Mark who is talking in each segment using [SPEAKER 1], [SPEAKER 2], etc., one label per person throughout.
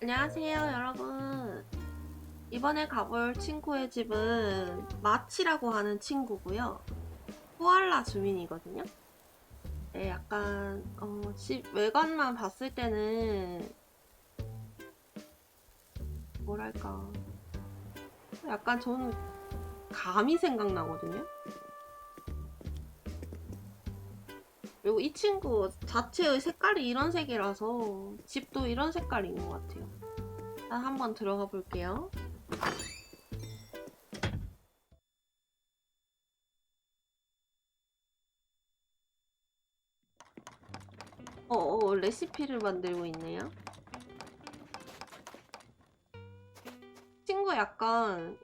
[SPEAKER 1] 안녕하세요, 여러분. 이번에 가볼 친구의 집은 마치라고 하는 친구고요. 코알라 주민이거든요. 네, 약간 어, 집 외관만 봤을 때는 뭐랄까 약간 저는 감이 생각나거든요. 그리고 이 친구 자체의 색깔이 이런 색이라서 집도 이런 색깔인 것 같아요. 일단 한번 들어가 볼게요. 어, 어, 레시피를 만들고 있네요. 친구 약간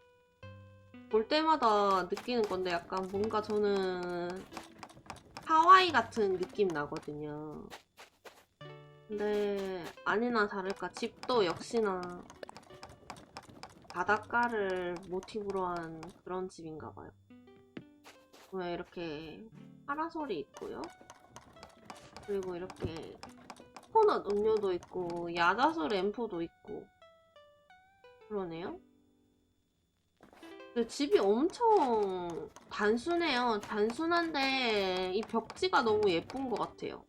[SPEAKER 1] 볼 때마다 느끼는 건데 약간 뭔가 저는 하와이 같은 느낌 나거든요. 근데 아니나 다를까 집도 역시나 바닷가를 모티브로 한 그런 집인가 봐요. 왜 이렇게 파라솔이 있고요. 그리고 이렇게 코넛 음료도 있고 야자수 램프도 있고 그러네요. 집이 엄청 단순해요. 단순한데 이 벽지가 너무 예쁜 것 같아요.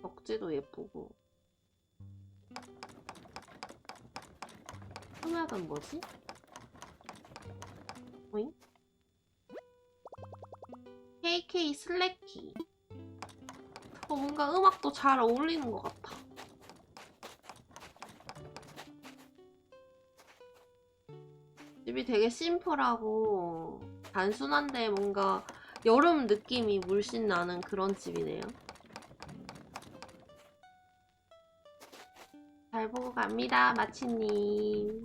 [SPEAKER 1] 벽지도 예쁘고. 음악은 뭐지? 오잉? KK 슬래키. 어, 뭔가 음악도 잘 어울리는 것 같아. 집이 되게 심플하고 단순한데 뭔가 여름 느낌이 물씬 나는 그런 집이네요. 잘 보고 갑니다, 마치님.